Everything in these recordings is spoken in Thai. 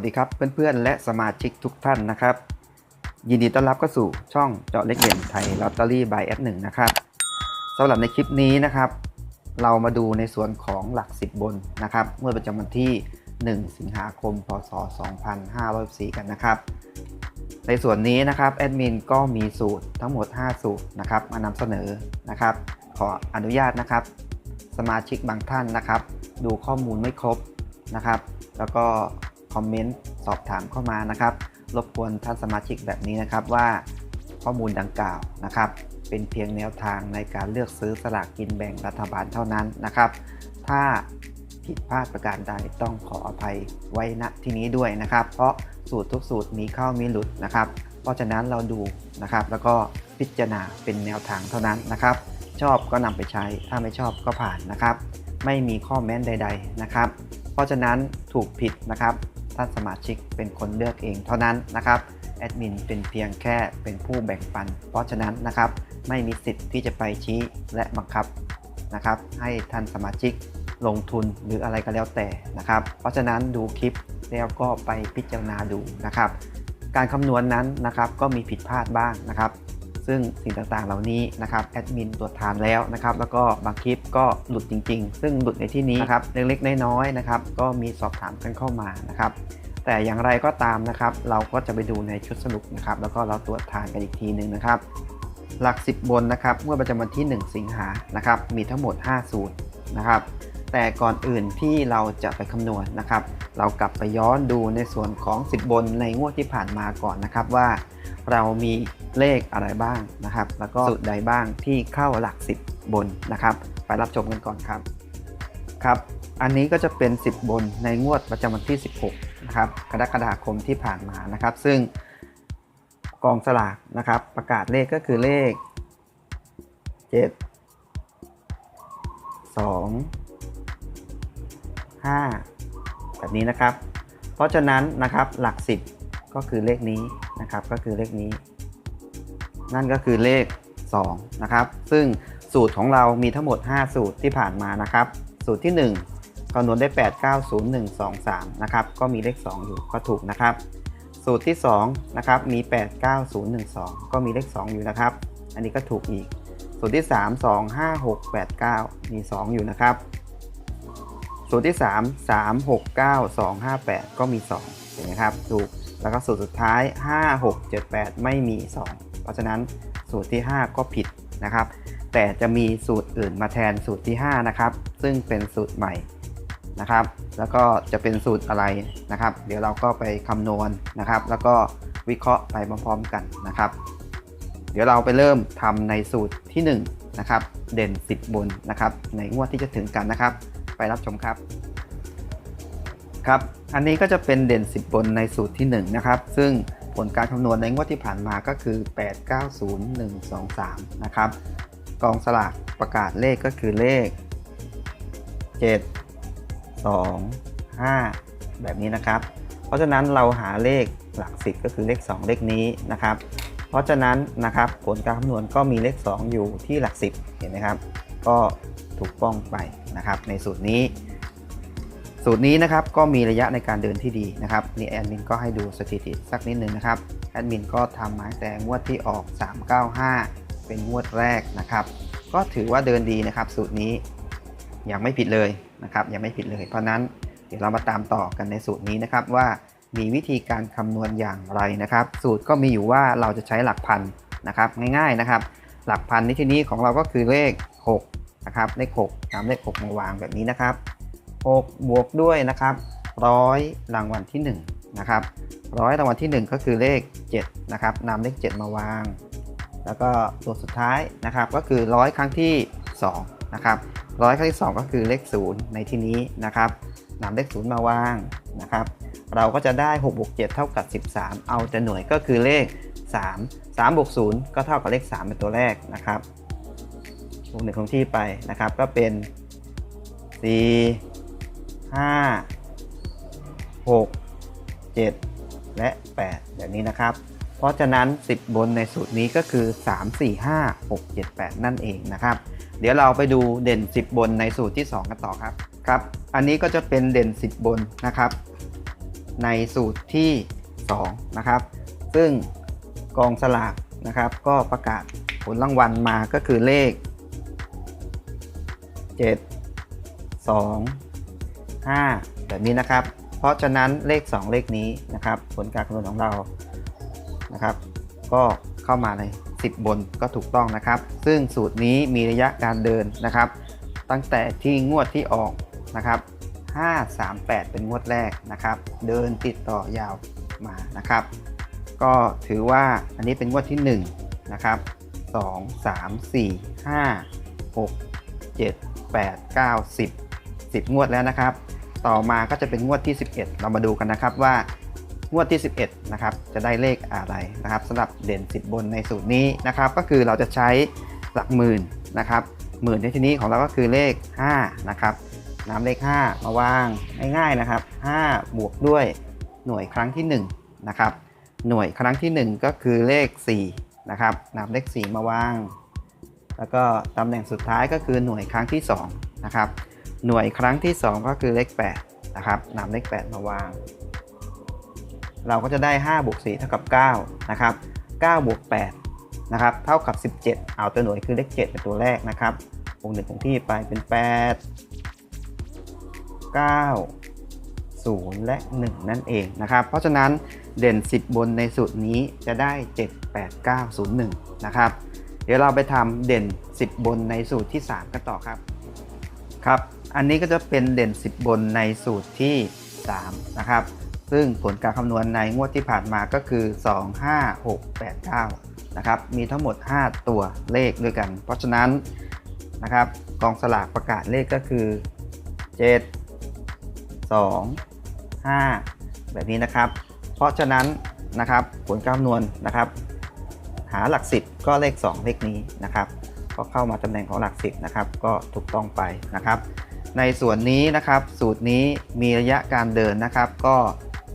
วัสดีครับเพื่อนๆ และสมาชิกทุกท่านนะครับ ยินดีต้อนรับเข้าสู่ช่องเจาะเล็กเด่นไทยลอตเตอรี่บายแอดหนึ่งนะครับสำหรับในคลิปนี้นะครับ เรามาดูในส่วนของหลัก 10 บนนะครับ เมื่อประจำวันที่ 1 สิงหาคม พศ 2564กันนะครับ ในส่วนนี้นะครับแอดมินก็มีสูตรทั้งหมด 5 สูตรนะครับมานำเสนอนะครับ ขออนุญาตนะครับ สมาชิกบางท่านนะครับ ดูข้อมูลไม่ครบนะครับ แล้วก็ คอมเมนต์สอบถามเข้ามานะครับ รบกวนท่านสมาชิกแบบนี้นะครับว่าข้อมูลดังกล่าวนะครับ เป็นเพียงแนวทางในการเลือกซื้อสลากกินแบ่งรัฐบาลเท่านั้นนะครับ ถ้าผิดพลาดประการใดต้องขออภัยไว้ณที่นี้ด้วยนะครับ เพราะสูตรทุกสูตรมีเข้ามีหลุดนะครับ เพราะฉะนั้นเราดูนะครับ แล้วก็พิจารณาเป็นแนวทางเท่านั้นนะครับ ชอบก็นำไปใช้ถ้าไม่ชอบก็ผ่านนะครับ ไม่มีข้อแม้นใด ๆนะครับ เพราะฉะนั้นถูกผิดนะครับ ท่านสมาชิกเป็นคนเลือกเองเท่านั้นนะครับแอดมินเป็นเพียงแค่เป็นผู้แบ่งปัน เพราะฉะนั้นนะครับไม่มีสิทธิ์ที่จะไปชี้และบังคับนะครับให้ท่านสมาชิกลงทุนหรืออะไรก็แล้วแต่นะครับ เพราะฉะนั้นดูคลิปแล้วก็ไปพิจารณาดูนะครับ การคำนวณนั้นนะครับก็มีผิดพลาดบ้างนะครับ ซึ่งสิ่งต่างๆ เหล่านี้นะครับแอดมินตรวจทานแล้วนะครับแล้วก็บางคลิปก็หลุดจริง ๆ ซึ่งหลุดในที่นี้นะครับเล็กๆ น้อยๆนะครับก็มีสอบถามกันเข้ามานะครับแต่อย่างไรก็ตามนะครับเราก็จะไปดูในชุดสรุปนะครับแล้วก็เราตรวจทานกันอีกทีหนึ่งนะครับหลัก 10 บนนะครับเมื่อประจำวันที่ 1 สิงหานะครับมีทั้งหมด 5 สูตรนะครับ แต่ก่อนอื่นที่เราจะไปคำนวณนะครับ เรากลับไปย้อนดูในส่วนของ10บนในงวดที่ผ่านมาก่อนนะครับว่า เรามีเลขอะไรบ้างนะครับ แล้วก็สูตรใดบ้างที่เข้าหลัก 10 บนนะครับ ไปรับชมกันก่อนครับครับ อันนี้ก็จะเป็น 10 บนในงวดประจำวันที่ 16 นะครับกรกฎาคมที่ผ่านมานะครับ ซึ่งกองสลากนะครับ ประกาศเลขก็คือเลข 7 2 5 แบบนี้นะครับ เพราะฉะนั้นนะครับหลัก 10 ก็คือเลขนี้นะครับก็คือเลขนี้ นั่นก็คือเลข2นะครับซึ่งสูตรของเรามีทั้งหมด 5 สูตรที่ผ่านมานะครับ สูตรที่ 1คำนวณได้ 8 9 0 1 2 3นะครับก็มีเลข 2 อยู่ก็ถูกนะครับ สูตรที่2นะครับมี 8 9 0 1 2 ก็มีเลข 2 อยู่นะครับ อันนี้ก็ถูกอีก สูตรที่ 3 2 5 6 8 9 มี 2 อยู่นะครับ สูตรที่ 3 3 6 9 2 5 8 ก็มี2เห็นไหมครับถูกแล้วก็สูตรสุดท้าย 5 6 7 8 ไม่มี 2 เพราะฉะนั้นสูตรที่ 5 ก็ผิดนะครับ แต่จะมีสูตรอื่นมาแทนสูตรที่ 5 นะครับ ซึ่งเป็นสูตรใหม่นะครับ แล้วก็จะเป็นสูตรอะไรนะครับ เดี๋ยวเราก็ไปคำนวณนะครับ แล้วก็วิเคราะห์ไปพร้อมๆกันนะครับ เดี๋ยวเราไปเริ่มทำในสูตรที่ 1 นะครับ เด่น 10 บนนะครับ ในงวดที่จะถึงกันนะครับ ไปรับชมครับ ครับ อันนี้ก็จะเป็นเด่น 10 บนในสูตรที่ 1 นะครับ ซึ่งผลการคำนวณในงวดที่ผ่านมาก็คือ 8 9 0 1 2 3 นะครับ กองสลากประกาศเลขก็คือเลข 7 2 5 แบบนี้นะครับ เพราะฉะนั้นเราหาเลขหลัก10ก็คือเลข 2 เลขนี้นะครับ เพราะฉะนั้นนะครับผลการคำนวณก็มีเลข 2 อยู่ที่หลัก 10 เห็นไหมครับ ก็ถูกต้องไปนะครับ ในสูตรนี้ สูตรนี้นะครับก็มีระยะในการเดินที่ดีนะครับนี่แอดมินก็ให้ดูสถิติสักนิดหนึ่งนะครับแอดมินก็ทำมาตั้งแต่งวดที่ออก 395 เป็นงวดแรกนะครับ ก็ถือว่าเดินดีนะครับ สูตรนี้ยังไม่ผิดเลยนะครับยังไม่ผิดเลย เพราะนั้นเดี๋ยวเรามาตามต่อกันในสูตรนี้นะครับว่ามีวิธีการคำนวณอย่างไรนะครับ สูตรก็มีอยู่ว่าเราจะใช้หลักพันนะครับง่ายๆนะครับ หลักพันในที่นี้ของเราก็คือเลข 6 นะครับเลข6นำเลข6มาวางแบบนี้นะครับ6บวกด้วยนะครับร้อยรางวัลที่1นะครับร้อยรางวัลที่ 1 ก็คือเลข7นะครับนำเลข 7 มาวาง แล้วก็ตัวสุดท้ายนะครับก็คือร้อยครั้งที่2นะครับร้อยครั้งที่ 2 ก็คือเลข 0 ในที่นี้นะครับนำเลข 0 มาวางนะครับเราก็จะได้6บวก7เท่ากับ 13 เอาแต่หน่วยก็คือเลข 3 3บวก0ก็เท่ากับเลข 3 เป็นตัวแรกนะครับ บวกหนึ่งของที่ไปนะครับ ก็เป็น4 5 6 7และ 8 แบบนี้นะครับ เพราะฉะนั้น 10 บนในสูตรนี้ก็คือ 3 4 5 6 7 8 นั่นเองนะครับ เดี๋ยวเราไปดูเด่น 10 บนในสูตรที่ 2 กันต่อครับครับ อันนี้ก็จะเป็นเด่น 10 บนนะครับ ในสูตรที่2นะครับ ซึ่งกองสลากนะครับ ก็ประกาศผลรางวัลมาก็คือเลข 7 2 5 แบบนี้นะครับ เพราะฉะนั้นเลข 2 เลขนี้นะครับ ผลการคำนวณของเรานะครับ ก็เข้ามาใน 10 บนก็ถูกต้องนะครับ ซึ่งสูตรนี้มีระยะการเดินนะครับ ตั้งแต่ที่งวดที่ออกนะครับ538 เป็นงวดแรกนะครับ เดินติดต่อยาวมานะครับ ก็ถือว่าอันนี้เป็นงวดที่ 1 นะครับ 2 3 4 5 6 7 8 9 10 10 งวดแล้วนะครับ ต่อมาก็จะเป็นงวดที่ 11 เรามาดูกันนะครับว่างวดที่ 11 นะครับ จะได้เลขอะไรนะครับสำหรับเด่น 10 บนในสูตรนี้นะครับ ก็คือเราจะใช้หลักหมื่นนะครับหมื่นในที่นี้ของเราก็คือเลข 5 นะครับนำเลข 5 มาวางง่ายๆนะครับ 5 บวกด้วยหน่วยครั้งที่ 1 นะครับ หน่วยครั้งที่ 1 ก็คือเลข4นะครับนำเลข 4 มาวาง แล้วก็ตำแหน่งสุดท้ายก็คือหน่วยครั้งที่2นะครับหน่วยครั้งที่ 2 ก็คือเลข8นะครับนำเลข 8 มาวาง เราก็จะได้5บวก4เท่ากับ9นะครับ9บวก8นะครับเท่ากับ 17 เอาตัวหน่วยคือเลข 7 เป็นตัวแรกนะครับวงหนึ่งคงที่ไปเป็น 8 9 0 และ 1 นั่นเองนะครับ เพราะฉะนั้นเด่น 10 บนในสูตรนี้จะได้ 7 8 9 0 1 นะครับ ดี๋ยวเราไปทำเด่น 10 บนในสูตรที่ 3 กันต่อครับครับ อันนี้ก็จะเป็นเด่น 10 บนในสูตรที่ 3 นะครับ ซึ่งผลการคำนวณในงวดที่ผ่านมาก็คือ 2 5 6 8 9 นะครับ มีทั้งหมด 5 ตัวเลขด้วยกัน เพราะฉะนั้นนะครับกองสลากประกาศเลขก็คือ 7 2 5 แบบนี้นะครับ เพราะฉะนั้นนะครับผลการคำนวณนะครับ หาหลัก 10 ก็เลข 2 เลขนี้นะครับก็เข้ามาตำแหน่งของหลัก 10นะครับก็ถูกต้องไปนะครับ ในส่วนนี้นะครับสูตรนี้มีระยะการเดินนะครับ ก็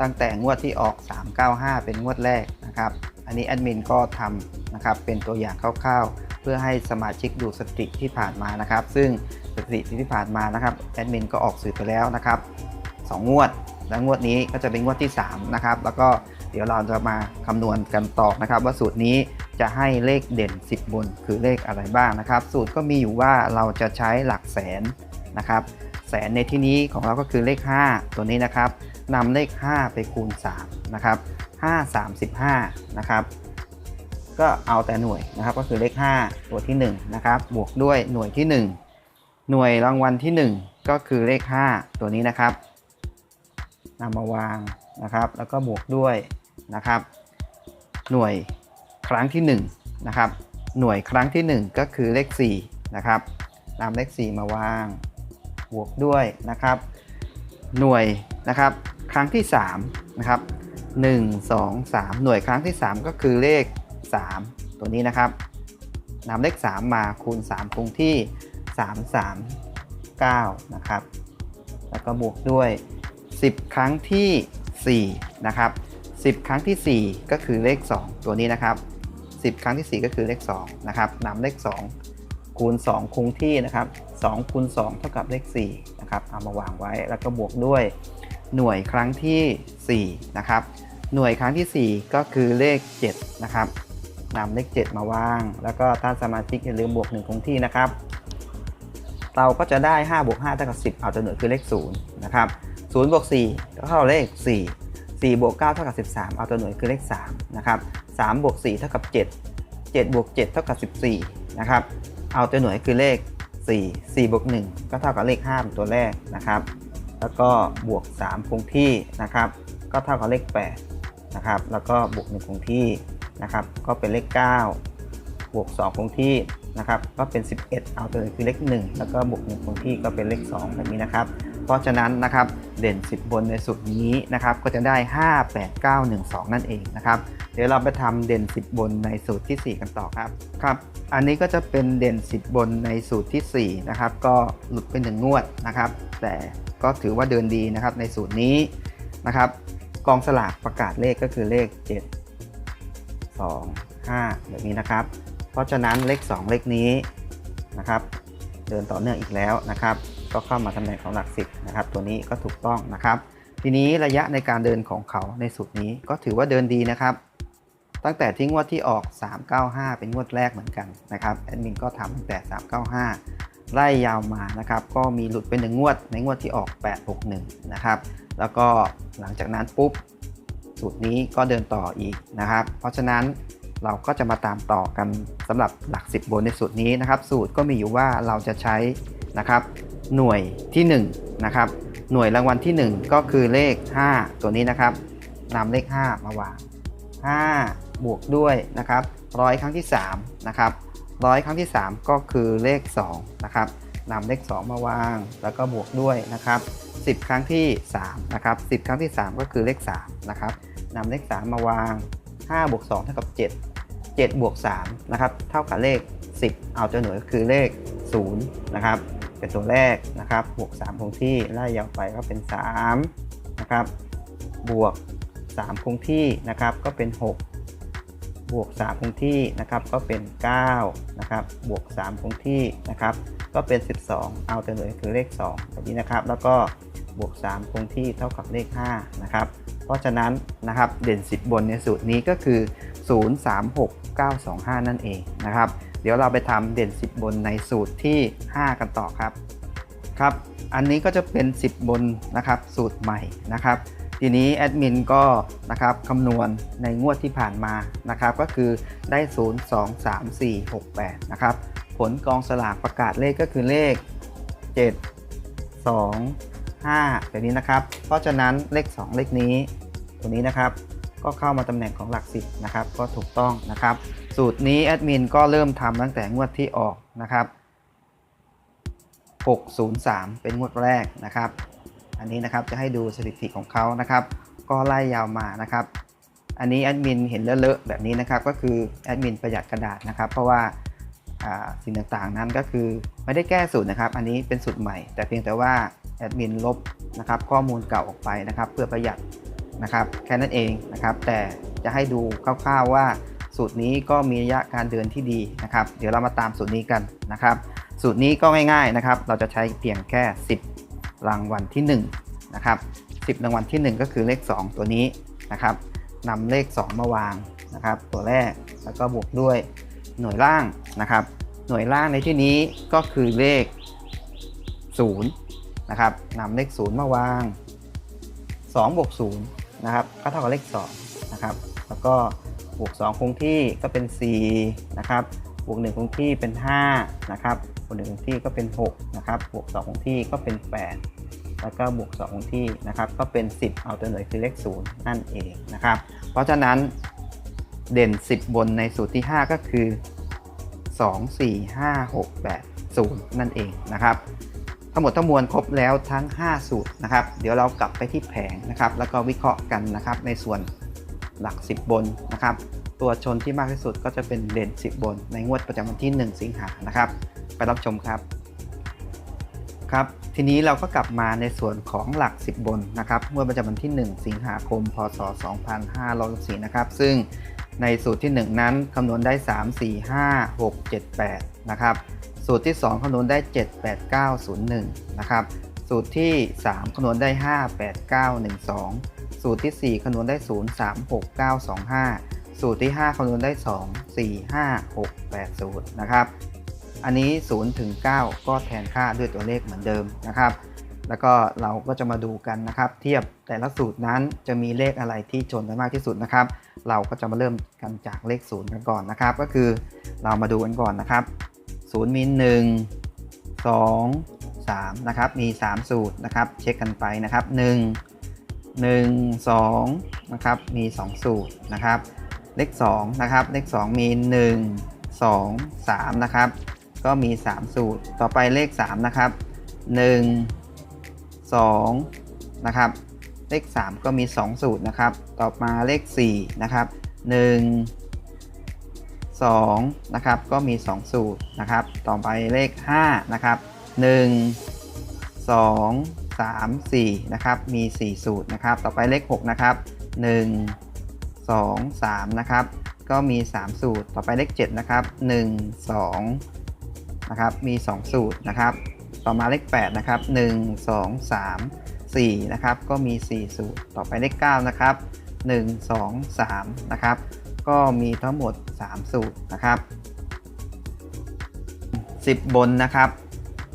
ตั้งแต่งวดที่ออก 395 เป็นงวดแรกนะครับ อันนี้แอดมินก็ทำนะครับเป็นตัวอย่างคร่าวๆ เพื่อให้สมาชิกดูสถิติที่ผ่านมานะครับ ซึ่งสถิติที่ผ่านมานะครับแอดมินก็ออกสื่อไปแล้วนะครับ2งวดและงวดนี้ก็จะเป็นงวดที่3นะครับแล้วก็ เดี๋ยวเราจะมาคำนวณกันต่อนะครับ ว่าสูตรนี้จะให้เลขเด่น 10 บนคือเลขอะไรบ้างนะครับ สูตรก็มีอยู่ว่าเราจะใช้หลักแสนนะครับ แสนในที่นี้ของเราก็คือเลข 5 ตัวนี้นะครับนำเลข 5 ไปคูณ 3 นะครับ 5 35 นะครับก็เอาแต่หน่วยนะครับก็คือเลข 5 ตัวที่1นะครับบวกด้วยหน่วยที่ 1 หน่วยรางวัลที่ 1 ก็คือเลข 5 ตัวนี้นะครับนำมาวางนะครับ แล้วก็บวกด้วย นะครับ หน่วยครั้งที่1นะครับ หน่วยครั้งที่ 1 ก็คือเลข4นะครับนำเลข 4 มาวางบวกด้วยนะครับ หน่วยนะครับครั้งที่3นะครับ1 2 3 หน่วยครั้งที่ 3 ก็คือเลข 3 ตัวนี้นะครับนำเลข 3 มาคูณ 3 คงที่ 3 3 9 นะครับ แล้วก็บวกด้วย 10 ครั้งที่ 4 นะครับ 10 ครั้งที่ 4 ก็คือเลข 2 ตัวนี้นะครับ 10 ครั้งที่ 4 ก็คือเลข2นะครับนำเลข 2 คูณ 2 คงที่นะครับ2คูณ2เท่ากับเลข4นะครับเอามาวางไว้แล้วก็บวกด้วย หน่วยครั้งที่4นะครับหน่วยครั้งที่ 4 ก็คือเลข7นะครับนำเลข 7 มาวาง แล้วก็ท่าสมาชิกอย่าลืมบวก 1 คงที่นะครับ เราก็จะได้5บวก5เท่ากับ10 เอาตัวหน่วยคือเลข0นะครับ0บวก4ก็เท่าเลข4 4บวก9เท่ากับ 13 เอาตัวหน่วยคือเลข3นะครับ3บวก4เท่ากับ 7 7บวก7เท่ากับ 14นะครับเอาตัวหน่วยคือเลข 4 4บวก1ก็เท่ากับเลข5เป็นตัวแรกนะครับ แล้วก็บวก 3 คงที่นะครับ ก็เท่ากับเลข8นะครับแล้วก็บวก 1 คงที่นะครับก็เป็นเลข 9 บวก 2 คงที่นะครับก็เป็น 11 เอาตัวหนึ่งคือเลข 1 แล้วก็บวก 1 คงที่ก็เป็นเลข2แบบนี้นะครับ เพราะฉะนั้นนะครับเด่น 10 บนในสูตรนี้นะครับก็จะได้ 5 8 9 1 2 นั่นเองนะครับเดี๋ยวเราไปทำเด่น 10 บนในสูตรที่ 4 กันต่อครับครับ อันนี้ก็จะเป็นเด่น 10 บนในสูตรทีสี่4นะครับก็หลุดเป็นหนึ่งงวดนะครับ แต่ก็ถือว่าเดินดีนะครับในสูตรนี้นะครับ กองสลากประกาศเลขก็คือเลข 7 2 5 แบบนี้นะครับ เพราะฉะนั้นเลข 2 เลขนี้นะครับ เดินต่อเนื่องอีกแล้วนะครับ ก็เข้ามาตำแหน่งของหลัก10นะครับ ตัวนี้ก็ถูกต้องนะครับ ทีนี้ระยะในการเดินของเขาในสูตรนี้ก็ถือว่าเดินดีนะครับ ตั้งแต่ที่งวดที่ออก 395 เป็นงวดแรกเหมือนกันนะครับแอดมินก็ทำตั้งแต่ 395 ไล่ยาวมานะครับ ก็มีหลุดไปหนึ่งงวด ในงวดที่ออก 861 นะครับ แล้วก็หลังจากนั้นปุ๊บสูตรนี้ก็เดินต่ออีกนะครับ เพราะฉะนั้นเราก็จะมาตามต่อกันสำหรับหลัก 10 บนในสูตรนี้นะครับ สูตรก็มีอยู่ว่าเราจะใช้นะครับ หน่วยที่1นะครับหน่วยรางวัลที่ 1 ก็คือเลข 5 ตัวนี้นะครับนำเลข 5 มาวาง 5 บวกด้วยนะครับร้อยครั้งที่3นะครับร้อยครั้งที่ 3 ก็คือเลข2นะครับนำเลข 2 มาวาง แล้วก็บวกด้วยนะครับ10 ครั้งที่3นะครับ10 ครั้งที่ 3 ก็คือเลข3นะครับนำเลข 3 มาวาง 5 บวก2เท่ากับ 7 7 บวก3นะครับเท่ากับเลข 10 เอาตัวหน่วยก็คือเลข0นะครับ เป็นตัวแรกนะครับบวก3คงที่ไล่ยาวไปก็เป็น3นะครับบวก 3 คงที่นะครับก็เป็น 6 บวก 3 คงที่นะครับก็เป็น9นะครับบวก 3 คงที่นะครับก็เป็น 12 เอาตัวหน่วยคือเลข2แบบนี้นะครับ แล้วก็บวก 3 คงที่เท่ากับเลข5นะครับเพราะฉะนั้นนะครับเด่น 10 บนในสูตรนี้ก็คือ 036925 นั่นเองนะครับ เดี๋ยวเราไปทำเด่น 10 บนในสูตรที่ 5 กันต่อครับครับ อันนี้ก็จะเป็น 10 บนนะครับสูตรใหม่นะครับ ทีนี้แอดมินก็นะครับคำนวณในงวดที่ผ่านมานะครับก็คือได้ 0 2 3 4 6 8 นะครับ ผลกองสลากประกาศเลขก็คือเลข 7 2 5แบบนี้นะครับ เพราะฉะนั้นเลข 2 เลขนี้ตัวนี้นะครับ ก็เข้ามาตำแหน่งของหลักสิบนะครับก็ถูกต้องนะครับ สูตรนี้แอดมินก็เริ่มทำตั้งแต่งวดที่ออกนะครับ 603 เป็นงวดแรกนะครับ อันนี้นะครับจะให้ดูสถิติของเขานะครับ ก็ไล่ยาวมานะครับ อันนี้แอดมินเห็นเลอะๆแบบนี้นะครับ ก็คือแอดมินประหยัดกระดาษนะครับ เพราะว่าสิ่งต่างๆนั้นก็คือไม่ได้แก้สูตรนะครับ อันนี้เป็นสูตรใหม่ แต่เพียงแต่ว่าแอดมินลบนะครับข้อมูลเก่าออกไปนะครับ เพื่อประหยัดนะครับแค่นั้นเองนะครับ แต่จะให้ดูคร่าวๆว่า สูตรนี้ก็มีระยะการเดินที่ดีนะครับ เดี๋ยวเรามาตามสูตรนี้กันนะครับ สูตรนี้ก็ง่ายๆนะครับ เราจะใช้เพียงแค่ 10 รางวัลที่1นะครับ10 รางวัลที่ 1 ก็คือเลข 2 ตัวนี้นะครับนำเลข 2 มาวางนะครับ ตัวแรกแล้วก็บวกด้วยหน่วยล่างนะครับ หน่วยล่างในที่นี้ก็คือเลข0นะครับนำเลข 0 มาวาง2บวก0นะครับก็เท่ากับเลข2นะครับ แล้วก็ บวก 2 คงที่ก็เป็น 4 นะครับ บวก 1 คงที่เป็น 5 นะครับ บวก 1 คงที่ก็เป็น 6 นะครับ บวก 2 คงที่ก็เป็น 8 แล้วก็บวก 2 คงที่นะครับ ก็เป็น 10 เอาตัวหน่วยคือเลข 0 นั่นเองนะครับ เพราะฉะนั้นเด่น 10 บนในสูตรที่ 5 ก็คือ 2 4 5 6 8 0 นั่นเองนะครับ ทั้งหมดทั้งมวลครบแล้วทั้ง 5 สูตรนะครับ เดี๋ยวเรากลับไปที่แผงนะครับ แล้วก็วิเคราะห์กันนะครับในส่วน หลัก 10 บนนะครับ ตัวชนที่มากที่สุดก็จะเป็นเด่น10 บน ในงวดประจำวันที่ 1 สิงหานะครับ ไปรับชมครับครับ ทีนี้เราก็กลับมาในส่วนของหลัก 10 บนนะครับงวดประจำวันที่ 1 สิงหาคม พศ 2564นะครับ ซึ่งในสูตรที่ 1 นั้นคำนวณได้ 3 4 5 6 7 8 นะครับ สูตรที่ 2คำนวณได้ 7 8 9 0 1 นะครับ สูตรที่ 3คำนวณได้ 5 8 9 1 2 สูตรที่ 4 คำนวณได้ 0 3 6 9 2 5 สูตรที่ 5 คำนวณได้ 2 4 5 6 8 0 นะครับ อันนี้ 0 ถึง 9 ก็แทนค่าด้วยตัวเลขเหมือนเดิมนะครับ แล้วก็เราก็จะมาดูกันนะครับ เทียบแต่ละสูตรนั้นจะมีเลขอะไรที่ชนกันมากที่สุดนะครับ เราก็จะมาเริ่มกันจากเลข 0 กันก่อนนะครับ ก็คือเรามาดูกันก่อนนะครับ0มี1 2 3 นะครับ มี 3 สูตรนะครับ เช็คกันไปนะครับ 1 1 2นะครับมี 2 สูตรนะครับ เลข2นะครับเลข 2 มี 1 2 3นะครับก็มี 3 สูตร ต่อไปเลข3นะครับ 1 2นะครับเลข 3 ก็มี 2 สูตรนะครับ ต่อมาเลข4นะครับ 1 2นะครับก็มี 2 สูตรนะครับ ต่อไปเลข5นะครับ 1 2 3 4นะครับมี 4 สูตรนะครับ ต่อไปเลข6นะครับ 1 2 3นะครับก็มี 3 สูตร ต่อไปเลข7นะครับ1 2นะครับมี 2 สูตรนะครับ ต่อมาเลข8นะครับ1 2 3 4นะครับก็มี 4 สูตร ต่อไปเลข9นะครับ1 2 3นะครับก็มีทั้งหมด 3 สูตรนะครับ 10 บนนะครับ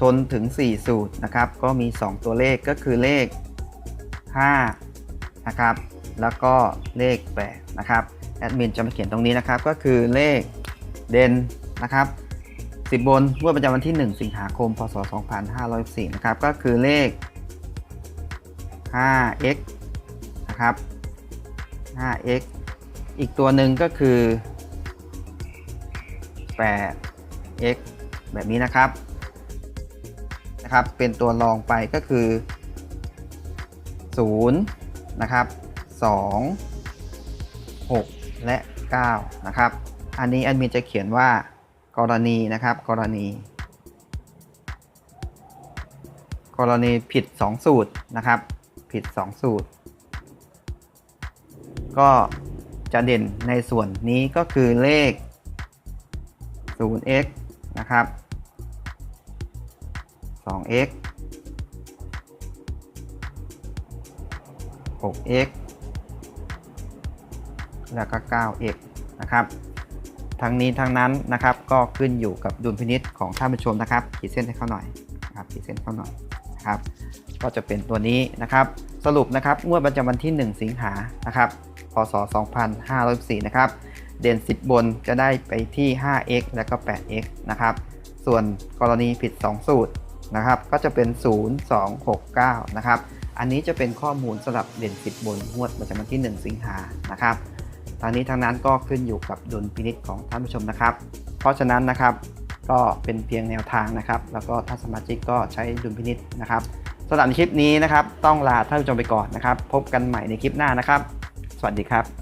ชนถึง 4 สูตรนะครับ ก็มี 2 ตัวเลขก็คือเลข 5 นะครับ แล้วก็เลข8นะครับแอดมินจะมาเขียนตรงนี้นะครับ ก็คือเลขเด่นนะครับ10 บนงวดประจำวันที่ 1 สิงหาคม พศ 2504นะครับ ก็คือเลข 5x นะครับ 5x อีกตัวหนึ่งก็คือ 8x แบบนี้นะครับ นะครับเป็นตัวรองไปก็คือ 0 นะครับ 2 6 และ 9 นะครับ อันนี้แอดมินจะเขียนว่ากรณีนะครับ กรณี กรณีผิด 2 สูตรนะครับ ผิด 2 สูตร ก็จะเด่นในส่วนนี้ก็คือเลข 0x นะครับ 2x 6x แล้วก็ 9x นะครับ ทั้งนี้ทั้งนั้นนะครับก็ขึ้นอยู่กับดุลพินิษของท่านผู้ชมนะครับขีดเส้นให้เขาหน่อยนะครับขีดเส้นเขาหน่อยนะครับ ก็จะเป็นตัวนี้นะครับ สรุปนะครับงวดประจำวันที่ 1 สิงหานะครับพศ 2504นะครับ เด่น 10 บนจะได้ไปที่ 5x แล้วก็ 8x นะครับ ส่วนกรณีผิด 2 สูตร นะครับ ก็จะเป็น 0 2 6 9 นะครับ อันนี้จะเป็นข้อมูลสำหรับเด่น10บนงวดประจำวันที่ 1 สิงหานะครับทางนี้ทางนั้นก็ขึ้นอยู่กับดุลพินิษของท่านผู้ชมนะครับ เพราะฉะนั้นนะครับก็เป็นเพียงแนวทางนะครับ แล้วก็ท่านสมาชิกก็ใช้ดุลพินิษนะครับสำหรับคลิปนี้นะครับ ต้องลาท่านผู้ชมไปก่อนนะครับ พบกันใหม่ในคลิปหน้านะครับ สวัสดีครับ